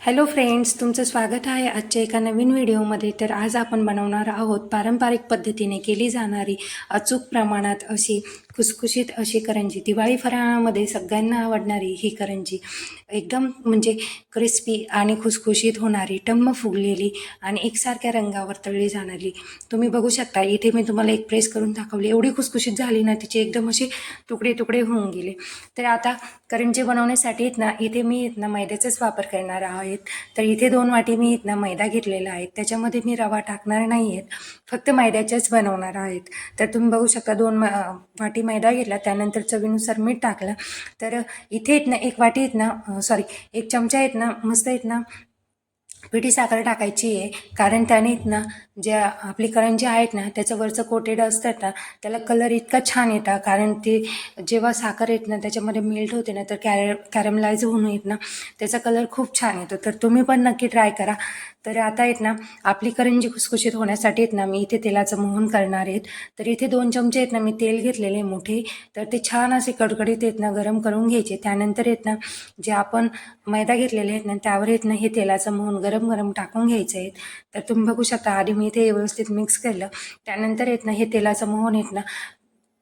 Hello friends तुमचं स्वागत आहे आजच्या एका नवीन व्हिडिओमध्ये. तर आज आपण बनवणार आहोत पारंपरिक पद्धतीने केली जाणारी अचूक प्रमाणात अशी खुसखुशीत अशी करंजी. दिवाळी फराळामध्ये सगळ्यांना आवडणारी ही करंजी. एकदम म्हणजे क्रिस्पी आणि खुसखुशीत होणारी टम्म फुगलेली आणि एकसारख्या रंगावर तळली जाणारी. तुम्ही बघू शकता इथे मी तुम्हाला एक प्रेस करून दाखवली. एवढी खुसखुशीत झाली ना तिचे एकदम असे तुकडे तुकडे होऊन गेले. तर आता करंजी बनवण्यासाठी आहेत ना इथे मी आहेत ना मैद्याचाच वापर करणार आहेत. तर इथे दोन वाटी मी आहेत ना मैदा घेतलेला आहे. त्याच्यामध्ये मी रवा टाकणार नाही आहेत फक्त मैद्याच्याच बनवणार आहेत. तर तुम्ही बघू शकता दोन म- वाटी मैदा घेतला त्यानंतर चवीनुसार मीठ टाकलं. तर इथे येत ना एक वाटी येत ना सॉरी एक चमचा आहेत ना मस्त आहेत ना पिठी साखर टाकायची आहे. कारण त्याने ना ज्या आपली करंजी आहेत ना त्याचं वरचं कोटेड असतात ना त्याला कलर इतका छान येतात कारण ते जेव्हा साखर येत ना त्याच्यामध्ये मेल्ट होते ना तर कॅरे कॅरमलाइज होऊन येत ना त्याचा कलर खूप छान येतो. तर तुम्ही पण नक्की ट्राय करा. तर आता आहेत ना आपली करंजी खुसखुशीत होण्यासाठी आहेत ना मी इथे तेलाचं मोहन करणार आहेत. तर इथे दोन चमचे आहेत ना मी तेल घेतलेले मोठे. तर ते छान असे कडकडीत आहेत ना गरम करून घ्यायचे. त्यानंतर आहेत ना जे आपण मैदा घेतलेले आहेत ना त्यावर येत ना हे तेलाचं मोहन गरम गरम टाकून घ्यायचं आहे तर तुम्ही बघू शकता आधी मी इथे व्यवस्थित मिक्स केलं. त्यानंतर येत ना हे तेलाचं मोहन येत ना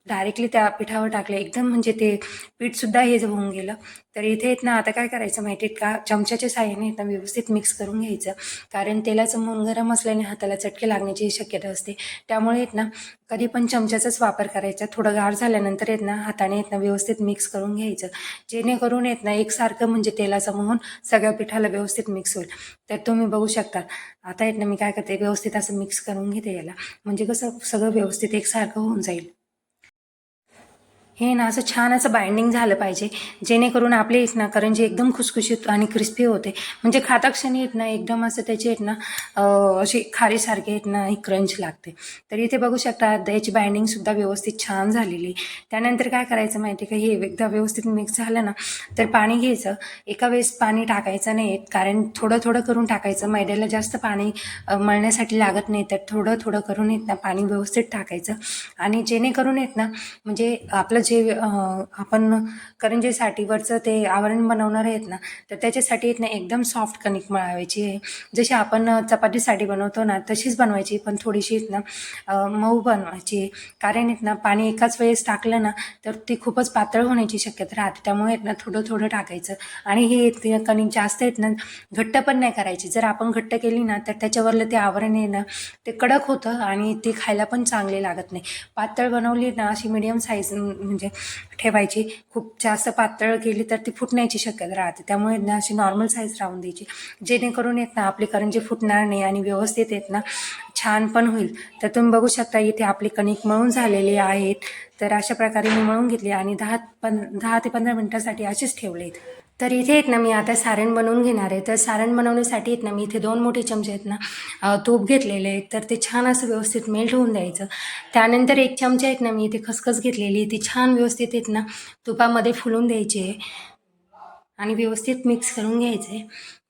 डायरेक्टली त्या पिठावर टाकलं. एकदम म्हणजे ते पीठसुद्धा हे होऊन गेलं तर इथे येत ना आता काय करायचं माहिती आहे का? चमच्याच्या साह्याने येत ना व्यवस्थित मिक्स करून घ्यायचं. कारण तेलाचं मन गरम असल्याने हाताला चटके लागण्याची शक्यता असते. त्यामुळे येत ना कधी पण चमच्याचाच वापर करायचा. थोडं गार झाल्यानंतर येत ना हाताने येत ना व्यवस्थित मिक्स करून घ्यायचं. जेणेकरून येत ना एकसारखं म्हणजे तेलाचं मोहन सगळ्या पिठाला व्यवस्थित मिक्स होईल. तर तुम्ही बघू शकता. आता येत ना मी काय करते व्यवस्थित असं मिक्स करून घेते याला. म्हणजे कसं सगळं व्यवस्थित एकसारखं होऊन जाईल. हे ना असं छान असं बाइंडिंग झालं पाहिजे. जेणेकरून आपले आहेत ना करंजी एकदम खुसखुशीत आणि क्रिस्पी होते. म्हणजे खाता क्षणी आहेत ना एकदम असं त्याचे आहेत ना अशी खारीसारखे आहेत ना ही क्रंच लागते. तर इथे बघू शकता याची बाइंडिंगसुद्धा व्यवस्थित छान झालेली. आहे. त्यानंतर काय करायचं माहिती आहे का? हे एकदा व्यवस्थित मिक्स झालं ना तर पाणी घ्यायचं. एका वेळेस पाणी टाकायचं नाही कारण थोडं थोडं करून टाकायचं. मैद्याला जास्त पाणी मळण्यासाठी लागत नाही तर थोडं थोडं करून येत ना पाणी व्यवस्थित टाकायचं. आणि जेणेकरून येत ना म्हणजे आपलं जे आपण करंजीसाठीवरचं ते आवरण बनवणार आहेत ना तर त्याच्यासाठी येत ना एकदम सॉफ्ट कणिक मळावायची आहे. जशी आपण चपातीसाठी बनवतो ना तशीच बनवायची पण थोडीशी इथनं ना मऊ बनवायची आहे. कारण इथनं ना पाणी एकाच वेळेस टाकलं ना तर ती खूपच पातळ होण्याची शक्यता राहते. त्यामुळे येत ना थोडं थोडं टाकायचं. आणि हे कणिक जास्त येत ना घट्ट पण नाही करायची. जर आपण घट्ट केली ना तर त्याच्यावरलं ते आवरण आहे ना ते कडक होतं आणि ते खायला पण चांगले लागत नाही. पातळ बनवली ना अशी मिडियम साईज म्हणजे ठेवायची. खूप जास्त पातळ केली तर ती फुटण्याची शक्यता राहते. त्यामुळे ना अशी नॉर्मल साईज राहून द्यायची. जेणेकरून येत ना आपली करंजी फुटणार नाही आणि व्यवस्थित येत ना छान पण होईल. तर तुम्ही बघू शकता इथे आपली कणिक मळून झालेली आहेत. तर अशा प्रकारे मी मळून घेतली आणि दहा पं दहा ते पंधरा मिनटासाठी असेच आहेत. तर इथे आहेत ना मी आता सारण बनवून घेणार आहे. तर सारण बनवण्यासाठी आहेत ना मी इथे दोन मोठे चमचे आहेत ना तूप घेतलेले आहेत. तर ते छान असं व्यवस्थित मेल्ट होऊन द्यायचं. त्यानंतर एक चमचा आहेत ना मी इथे खसखस घेतलेली ती छान व्यवस्थित आहेत ना तुपामध्ये फुलून द्यायची आहे. आणि व्यवस्थित मिक्स करून घ्यायचं आहे.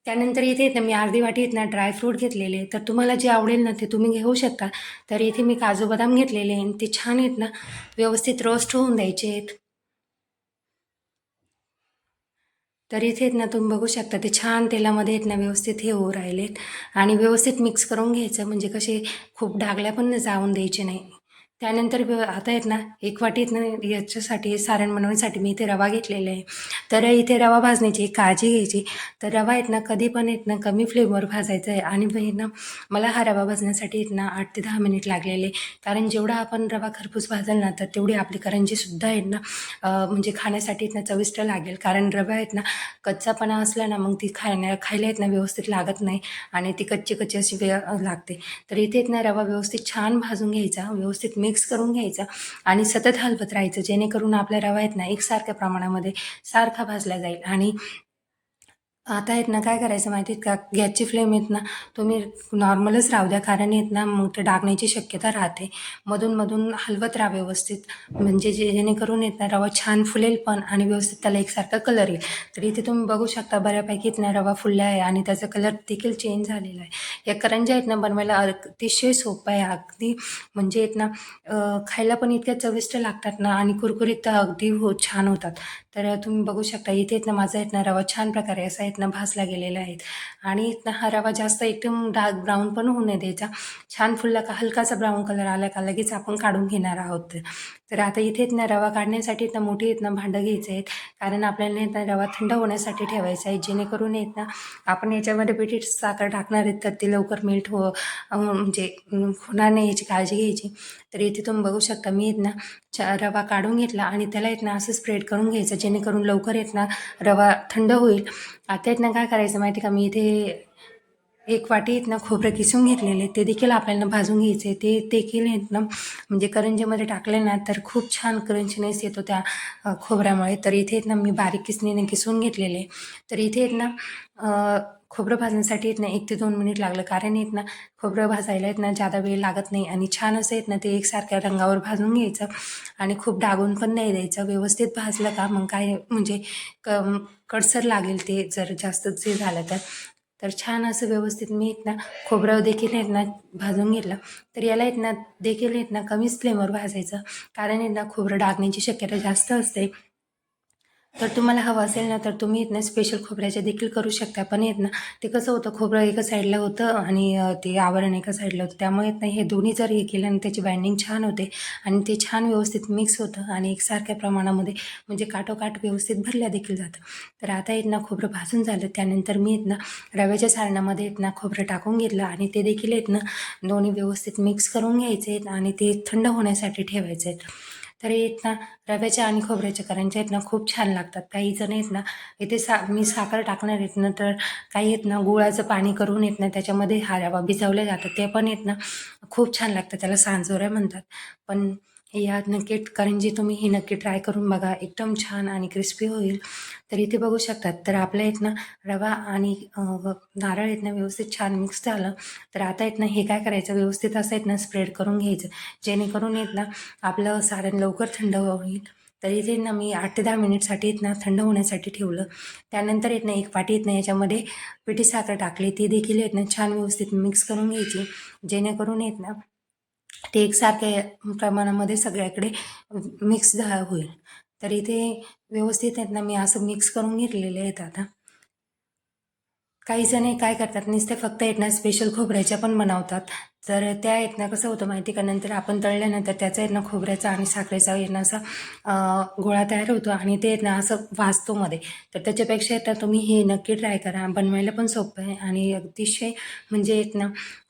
त्यानंतर इथे आहेत ना मी अर्धी वाटी आहेत ना ड्रायफ्रूट घेतलेले तर तुम्हाला जे आवडेल ना ते तुम्ही घेऊ शकता. तर इथे मी काजू बदाम घेतलेले आहे आणि ते छान आहेत ना व्यवस्थित रोस्ट होऊन द्यायचे आहेत. तर इथे आहेत ना तुम्ही बघू शकता ते छान तेलामध्ये आहेत ना व्यवस्थित हे होऊ राहिलेत. आणि व्यवस्थित मिक्स करून घ्यायचं म्हणजे कसे खूप डागल्या पण जाऊन द्यायचे नाही. त्यानंतर आता आहेत ना एक वाटीत ना याच्यासाठी सारण बनवण्यासाठी मी इथे रवा घेतलेला आहे तर इथे रवा भाजण्याची काळजी घ्यायची तर रवा आहेत ना कधी पण येत ना कमी फ्लेमवर भाजायचा आहे आणि ना मला हा रवा भाजण्यासाठी येत ना आठ ते दहा मिनिट लागलेले कारण जेवढा आपण रवा खरपूस भाजल ना तर तेवढी आपली करंजीसुद्धा आहेत ना म्हणजे खाण्यासाठी येत ना चविष्ट लागेल कारण रवा आहेत ना कच्चापणा असला ना मग ती खाण्या खायला येत ना व्यवस्थित लागत नाही आणि ती कच्ची कच्ची अशी वे लागते तर इथे येत ना रवा व्यवस्थित छान भाजून घ्यायचा व्यवस्थित मी मिक्स करून घ्यायचा आणि सतत हलवत राहायचं जेणेकरून आपला रवा आहेत ना एकसारख्या प्रमाणामध्ये सारखा भाजला जाईल आणि आता आहेत ना काय करायचं माहिती आहेत का? गॅसची फ्लेम आहेत ना तुम्ही नॉर्मलच राहू द्या. कारण येत ना मग ते डागण्याची शक्यता राहते. मधून मधून हलवत राहा व्यवस्थित. म्हणजे जे जेणेकरून येत ना रवा छान फुलेल पण आणि व्यवस्थित त्याला एकसारखा कलर येईल. तर इथे तुम्ही बघू शकता बऱ्यापैकी येत ना रवा फुलला आहे आणि त्याचा कलर देखील चेंज झालेला आहे. या करंज्या आहेत ना बनवायला अतिशय सोपं आहे. अगदी म्हणजे येत ना खायला पण इतक्या चविष्ट लागतात ना आणि कुरकुरीत तर अगदी हो छान होतात. तर तुम्ही बघू शकता इथे येत ना माझा येत ना रवा छान प्रकारे असा येत आहेत इथनं भासला गेलेला आहेत. आणि इथनं हा रवा जास्त एकदम डार्क ब्राऊन पण होऊ नये द्यायचा छान फुलला का हलकासा ब्राऊन कलर आला का लगेच आपण काढून घेणार आहोत. तर आता इथे इथनं रवा काढण्यासाठी इथनं मोठी इथनं भांडं घ्यायचं आहेत. कारण आपल्याला इथं रवा थंड होण्यासाठी ठेवायचा आहे. जेणेकरून इथनं आपण याच्यामध्ये पिठी साखर टाकणार आहेत तर ती लवकर मेल्ट हो म्हणजे होणार नाही याची काळजी घ्यायची. तर इथे तुम्ही बघू शकता मी इथनं रवा काढून घेतला आणि त्याला इथनं असं स्प्रेड करून घ्यायचं. जेणेकरून लवकर इथनं रवा थंड होईल. आता काय करायचं माहिती का? मी इथे एक वाटी इथनं खोबरं किसून घेतलेले ते देखील आपल्याला भाजून घ्यायचे ते देखील इथनं. म्हणजे करंजीमध्ये टाकले ना तर खूप छान करंजीनेस येतो त्या खोबऱ्यामुळे. तर इथे इथनं ना मी बारीक किसणीने किसून घेतलेले तर इथे इथनं ना खोबरं भाजण्यासाठी येत ना एक ते दोन मिनिट लागलं. कारण येत ना खोबरं भाजायला येत ना जादा वेळ लागत नाही आणि छान असं येत ना ते एकसारख्या रंगावर भाजून घ्यायचं आणि खूप डागून पण नाही द्यायचं. व्यवस्थित भाजलं का मग काय म्हणजे क कडसर लागेल ते जर जास्त जे झालं तर. तर छान असं व्यवस्थित मी येत ना खोबरं देखील आहेत ना भाजून घेतलं. तर याला येत ना देखील येत ना कमीच फ्लेमवर भाजायचं. कारण येत ना खोबरं डागण्याची शक्यता जास्त असते. तर तुम्हाला हवं असेल ना तर तुम्ही इथनं स्पेशल खोबऱ्याचे देखील करू शकता. पण येत ना ते कसं होतं खोबरं एका साईडला होतं आणि ते आवरण एका साईडला होतं. त्यामुळे येत हे दोन्ही जर हे केलं आणि त्याची बाइंडिंग छान होते आणि ते छान व्यवस्थित मिक्स होतं आणि एकसारख्या प्रमाणामध्ये म्हणजे काठोकाठ व्यवस्थित भरल्या देखील जातं. तर आता येत ना खोबरं भाजून झालं. त्यानंतर मी येत ना रव्याच्या सारणामध्ये येत ना खोबरं टाकून घेतलं आणि ते देखील येत ना दोन्ही व्यवस्थित मिक्स करून घ्यायचे आहेत आणि ते थंड होण्यासाठी ठेवायचे. आहेत तर येत ना रव्याच्या आणि खोबऱ्याच्या करंज्या आहेत ना खूप छान लागतात. काही जण आहेत ना इथे सा मी साखर टाकणार आहेत ना तर काही येत ना गुळाचं पाणी करून येत ना त्याच्यामध्ये हा रवा भिजवल्या जातात. ते पण येत ना खूप छान लागतं त्याला सांजोऱ्या म्हणतात. पण या नक्की करंजी तुम्ही ही नक्की ट्राय करून बघा एकदम छान आणि क्रिस्पी होईल. तर इथे बघू शकतात. तर आपल्या इथनं रवा आणि नारळ इथनं व्यवस्थित छान मिक्स झालं. तर आता इथनं हे काय करायचं? व्यवस्थित असं इथनं स्प्रेड करून घ्यायचं. जेणेकरून इथनं आपलं सारण लवकर थंड होईल. तर इथे ना मी आठ ते दहा मिनिटसाठी इथनं थंड होण्यासाठी ठेवलं. त्यानंतर इथनं एक वाटी इथनं याच्यामध्ये पिठी साखर टाकली. ती देखील इथनं छान व्यवस्थित मिक्स करून घ्यायची. जेणेकरून इथनं ते एकसारख्या प्रमाणामध्ये सगळ्याकडे मिक्स झा होईल. तर इथे व्यवस्थित आहेत ना मी असं मिक्स करून घेतलेले आहेत आता. काही जण काय करतात नुसते फक्त येतना स्पेशल खोबऱ्याच्या पण बनवतात. तर त्या आहेत कसं होतं माहिती का? नंतर आपण तळल्यानंतर त्याचा आहेत ना खोबऱ्याचा आणि साखरेचा आहे ना असा गोळा तयार होतो आणि ते आहेत ना असं वाजतो मध्ये. तर त्याच्यापेक्षा येतं ना तुम्ही हे नक्की ट्राय करा. बनवायला पण सोपं आहे आणि अतिशय म्हणजे आहेत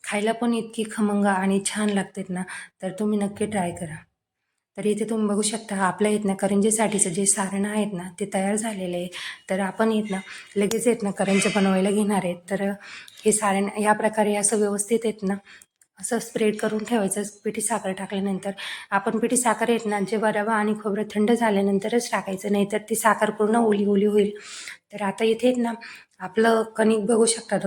खायला पण इतकी खमंग आणि छान लागतात ना. तर तुम्ही नक्की ट्राय करा. तर इथे तुम्ही बघू शकता आपल्या येत ना करंजीसाठीचं जे सारण आहेत ना ते तयार झालेलं आहे. तर आपण येत ना लगेच येत ना करंजी बनवायला घेणार आहेत तर हे सारण या प्रकारे असं व्यवस्थित येत ना असं स्प्रेड करून ठेवायचं पिठी साखर टाकल्यानंतर. आपण पिठी साखर येत ना जे रवा आणि खोबरं थंड झाल्यानंतरच टाकायचं नाही तर ती साखर पूर्ण ओली ओली होईल. तर आता इथे ना आपलं कणिक बघू शकता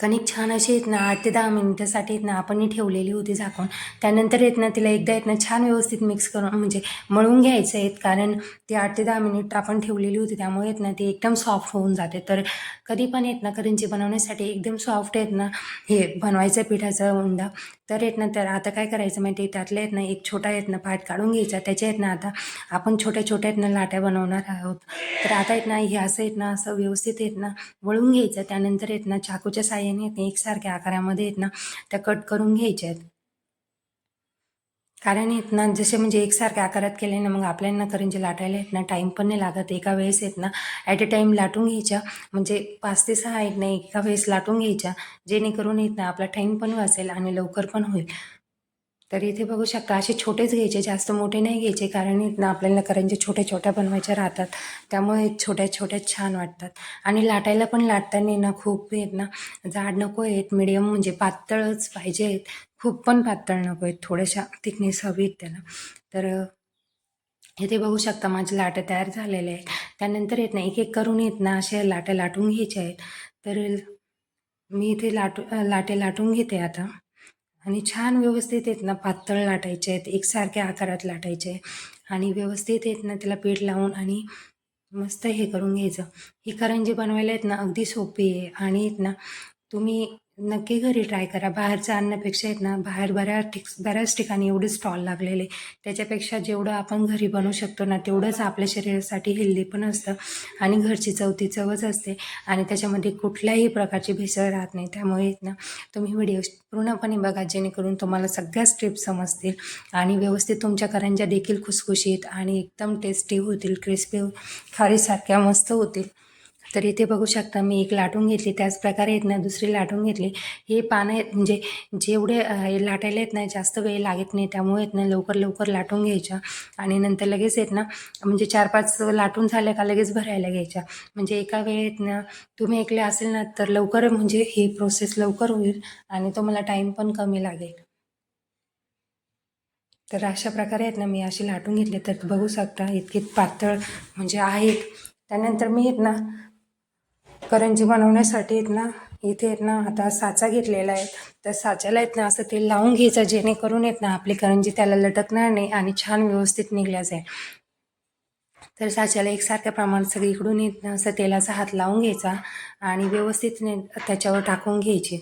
कणिक छान अशी आहेत ना आठ ते दहा मिनिटासाठी आहेत ना आपणही ठेवलेली होती झाकून त्यानंतर येत ना तिला एकदा येत ना छान व्यवस्थित मिक्स करून म्हणजे मळून घ्यायचं आहेत कारण ती आठ ते दहा मिनिट आपण ठेवलेली होती त्यामुळे येत ना ती एकदम सॉफ्ट होऊन जाते तर कधी पण येत ना करंजी बनवण्यासाठी एकदम सॉफ्ट आहेत ना हे बनवायचं पिठाचा उंडा तर येत ना तर आता काय करायचं माहिती त्यातल्या येत ना एक छोटा येत ना पाठ काढून घ्यायचा त्याच्या येत ना आता आपण छोट्या छोट्या येत ना लाट्या बनवणार आहोत तर आता येत ना हे असं येत ना असं व्यवस्थित येत ना वळून घ्यायचं त्यानंतर येत ना चाकूच्या साह्याने येत ना एकसारख्या आकारामध्ये येत ना त्या कट करून घ्यायच्या आहेत. कारण येत ना जसे म्हणजे एकसारख्या आकारात केले ना मग आपल्याला करंजी लाटायला येत ना टाईम पण नाही लागत. एका वेळेस येत ना ॲट अ टाईम लाटून घ्यायच्या. म्हणजे पाच ते सहा येत नाही एका वेळेस लाटून घ्यायच्या. जेणेकरून येत ना आपला टाईम पण वाचेल आणि लवकर पण होईल. तर इथे बघू शकता असे छोटेच घ्यायचे जास्त मोठे नाही घ्यायचे कारण येत ना आपल्याला करंजी छोट्या छोट्या बनवायच्या राहतात त्यामुळे छोट्या छोट्या छान वाटतात. आणि लाटायला पण लाटताना ना खूप येत ना जाड नको आहेत मिडियम म्हणजे पातळच पाहिजे आहेत. खूप पण पातळ नको आहेत थोड्याशा थिकनेस हवी आहेत त्याला. तर इथे बघू शकता माझे लाटे तयार झालेले आहेत. त्यानंतर येत ना एक एक करून येत ना असे लाट्या लाटून घ्यायच्या आहेत. तर मी इथे लाटू लाटे लाटून घेते आता. आणि छान व्यवस्थित आहेत ना पातळ लाटायचे आहेत एकसारख्या आकारात लाटायचे आणि व्यवस्थित आहेत ना त्याला पीठ लावून आणि मस्त हे करून घ्यायचं. ही करंजी बनवायला आहेत ना अगदी सोपी आहे. आणि आहेत ना तुम्ही नक्की घरी ट्राय करा. बाहेरचं आणण्यापेक्षा आहेत ना बाहेर बऱ्याच ठिक बऱ्याच ठिकाणी एवढे स्टॉल लागलेले. त्याच्यापेक्षा जेवढं आपण घरी बनवू शकतो ना तेवढंच आपल्या शरीरासाठी हेल्दी पण असतं आणि घरची चवथी चवच असते आणि त्याच्यामध्ये कुठल्याही प्रकारची भेसळ राहत नाही. त्यामुळे ना तुम्ही व्हिडिओ पूर्णपणे बघा जेणेकरून तुम्हाला सगळ्या स्टेप समजतील आणि व्यवस्थित तुमच्या करंज्या देखील खुसखुशीत आणि एकदम टेस्टी होतील क्रिस्पी खारीसारख्या मस्त होतील. तर इथे बघू शकता मी एक लाटून घेतली त्याच प्रकारे आहेत ना दुसरी लाटून घेतली. हे पानं आहेत म्हणजे जेवढे हे लाटायला येत नाही जास्त वेळ लागत नाही त्यामुळे आहेत ना लवकर लवकर लाटून घ्यायच्या. आणि नंतर लगेच आहेत ना म्हणजे चार पाच लाटून झाल्या का लगेच भरायला घ्यायच्या. म्हणजे एका वेळेत ना तुम्ही ऐकले असेल ना तर लवकर म्हणजे ही प्रोसेस लवकर होईल आणि तुम्हाला टाईम पण कमी लागेल. तर अशा प्रकारे आहेत ना मी अशी लाटून घेतले. तर बघू शकता इतके पातळ म्हणजे आहेत. त्यानंतर मी आहेत ना करंजी बनवण्यासाठी आहेत ना इथे आहेत ना आता साचा घेतलेला आहे. तर साच्याला आहेत ना असं तेल लावून घ्यायचं जेणेकरून आहेत ना आपली करंजी त्याला लटकणार नाही आणि छान व्यवस्थित निघल्या जाईल तर साच्याला एकसारख्या प्रमाणात सगळीकडून येत ना असं तेलाचा हात लावून घ्यायचा आणि व्यवस्थित त्याच्यावर टाकून घ्यायची.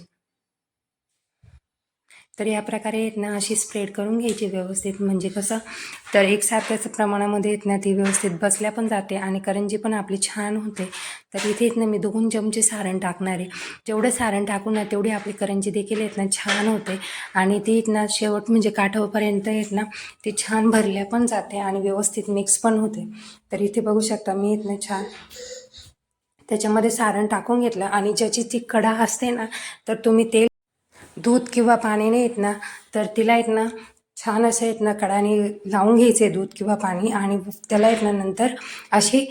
तर या प्रकारे आहेत ना अशी स्प्रेड करून घ्यायची व्यवस्थित. म्हणजे कसं? तर एकसारख्याच प्रमाणामध्ये येत ना ती व्यवस्थित बसल्या पण जाते आणि करंजी पण आपली छान होते. तर इथे येत ना मी दोन चमचे सारण टाकणार आहे. जेवढं सारण टाकू ना तेवढी आपली करंजी देखील येत ना छान होते. आणि ती येत ना शेवट म्हणजे काठापर्यंत येत ना ती छान भरल्या पण जाते आणि व्यवस्थित मिक्स पण होते. तर इथे बघू शकता मी इथनं ना छान त्याच्यामध्ये सारण टाकून घेतलं आणि ज्याची ती कडा असते ना तर तुम्ही तेल दूध किंवा पाण्याने येत ना तर तिला येत ना छान असं येत ना कडाने लावून घ्यायचे दूध किंवा पाणी आणि त्याला येत ना नंतर अशी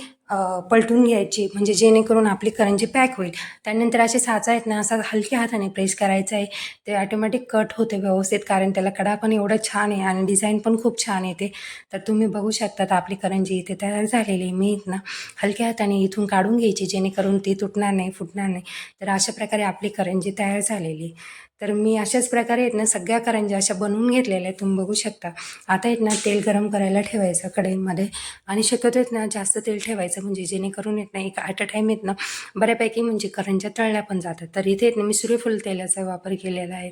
पलटून घ्यायची. म्हणजे जेणेकरून आपली करंजी पॅक होईल. त्यानंतर असे साचा आहेत ना असा हलक्या हाताने प्रेस करायचा आहे. ते ऑटोमॅटिक कट होते व्यवस्थित कारण त्याला कडा पण एवढा छान आहे आणि डिझाईन पण खूप छान येते. तर तुम्ही बघू शकतात आपली करंजी इथे तयार झालेली आहे. मी ना हलक्या हाताने इथून काढून घ्यायची जेणेकरून ती तुटणार नाही फुटणार नाही. तर अशा प्रकारे आपली करंजी तयार झालेली आहे. तर मी अशाच प्रकारे आहेत ना सगळ्या करंज्या अशा बनवून घेतलेल्या आहेत. तुम्ही बघू शकता. आता आहेत ना तेल गरम करायला ठेवायचं कढईमध्ये. आणि शक्यतो आहेत ना जास्त तेल ठेवायचं म्हणजे जेणेकरून येत ना एक ॲट अ टाईम येत ना बऱ्यापैकी म्हणजे करंज्या तळल्या पण जातात. तर इथे येतनं ना मी सूर्यफूल तेलाचा वापर केलेला आहे.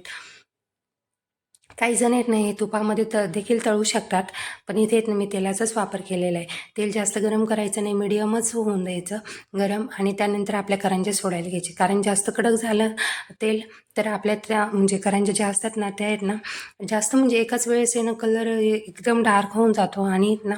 काही जण आहेत ना हे तुपामध्ये त देखील तळू शकतात पण इथे येत ना मी तेलाचाच वापर केलेला आहे. तेल जास्त गरम करायचं नाही मिडियमच होऊन द्यायचं गरम आणि त्यानंतर आपल्या करंज्या सोडायला घ्यायचे. कारण जास्त कडक झालं तेल तर आपल्या त्या म्हणजे करंज्या ज्या असतात ना त्या आहेत ना जास्त म्हणजे एकाच वेळेस येणं कलर एकदम डार्क होऊन जातो आणि ना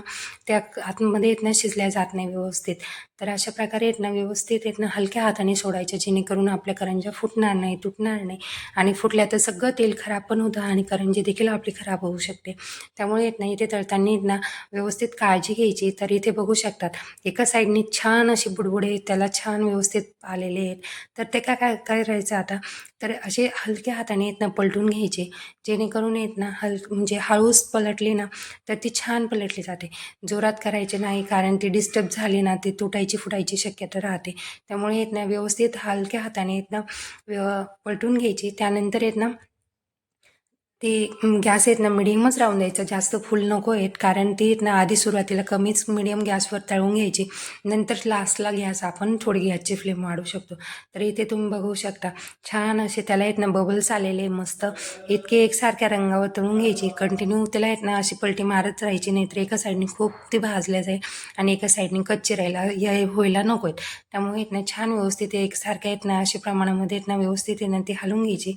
त्या आतमध्ये येत ना शिजल्या जात नाही व्यवस्थित. तर अशा प्रकारे आहेत ना व्यवस्थित आहेत ना हलक्या हाताने सोडायच्या जेणेकरून आपल्या करंज्या फुटणार नाही तुटणार नाही. आणि फुटल्या तर सगळं तेल खराब पण होतं आणि करंजी देखील आपली खराब होऊ शकते. त्यामुळे येत ना इथे तळताना येत ना व्यवस्थित काळजी घ्यायची तर इथे बघू शकतात. एका साईडने छान अशी बुडबुडे त्याला छान व्यवस्थित आलेले आहेत. तर ते काय काय काय करायचं आता? तर असे हलक्या हाताने आहेत ना पलटून घ्यायचे. जेणेकरून येत ना हल म्हणजे हळूच पलटली ना तर ती छान पलटली जाते. जोरात करायचे नाही कारण ती डिस्टर्ब झाली ना ती तुटायची फुटायची शक्यता राहते. त्यामुळे येत ना व्यवस्थित हलक्या हाताने येत ना व्यव पलटून घ्यायची. त्यानंतर येत ना ते गॅस आहेत ना मिडियमच राहून द्यायचं. जास्त फुल नको आहेत कारण ती आहेत ना आधी सुरुवातीला कमीच मिडियम गॅसवर तळून घ्यायची. नंतर लास्टला गॅस आपण थोडी गॅसची फ्लेम वाढू शकतो. तर इथे तुम्ही बघू शकता छान असे त्याला आहेत ना बबल्स आलेले मस्त. इतके एकसारख्या रंगावर तळून घ्यायची. कंटिन्यू त्याला आहेत ना अशी पलटी मारत राहायची नाही तर एका साईडने खूप ते भाजल्या जाईल आणि एका साईडने कच्ची राहायला या व्हायला नको आहेत. त्यामुळे आहेत ना छान व्यवस्थित एकसारख्या आहेत ना अशा प्रमाणामध्ये आहेत ना व्यवस्थित आहे ना ती हलवून घ्यायची.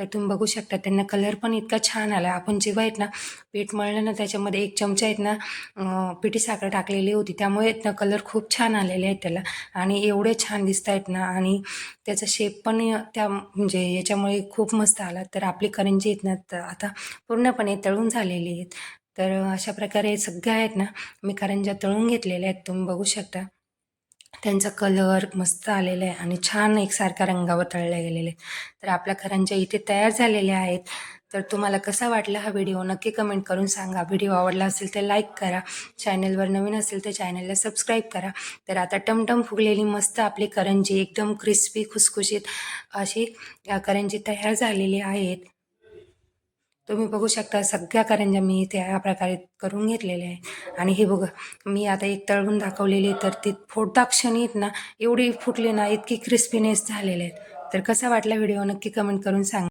तर तुम्ही बघू शकता त्यांना कलर पण इतका छान आला. आपण जेव्हा आहेत ना पीठ मळलं ना त्याच्यामध्ये एक चमचा आहेत ना पिठी साखर टाकलेली होती. त्यामुळे आहेत ना कलर खूप छान आलेले आहेत त्याला. आणि एवढे छान दिसत आहेत ना आणि त्याचा शेप पण त्या म्हणजे याच्यामुळे खूप मस्त आला. तर आपली करंजी आहेत ना तर आता पूर्णपणे तळून झालेली आहेत. तर अशा प्रकारे सगळ्या आहेत ना मी करंज्या तळून घेतलेल्या आहेत. तुम्ही बघू शकता. त्यांचा कलर मस्त आलेला आहे आणि छान एकसारख्या रंगावर तळल्या गेलेले तर आपल्या करंज्या इथे तयार झालेल्या आहेत. तर तुम्हाला कसा वाटला हा व्हिडिओ नक्की कमेंट करून सांगा. व्हिडिओ आवडला असेल तर लाईक करा. चॅनलवर नवीन असेल तर चॅनलला सबस्क्राईब करा. तर आता टमटम फुगलेली मस्त आपली करंजी एकदम क्रिस्पी खुसखुशीत अशी करंजी तयार झालेली आहेत. तुम्ही बघू शकता सगळ्या करंज्या मी इथे ह्या प्रकारे करून घेतलेल्या आहे आणि हे बघा मी आता एक तळवून दाखवलेली तर ती फोडता क्षणी ना एवढी फुटली ना इतकी क्रिस्पीनेस झालेले आहेत. तर कसा वाटला व्हिडिओ? नक्की कमेंट करून सांगा.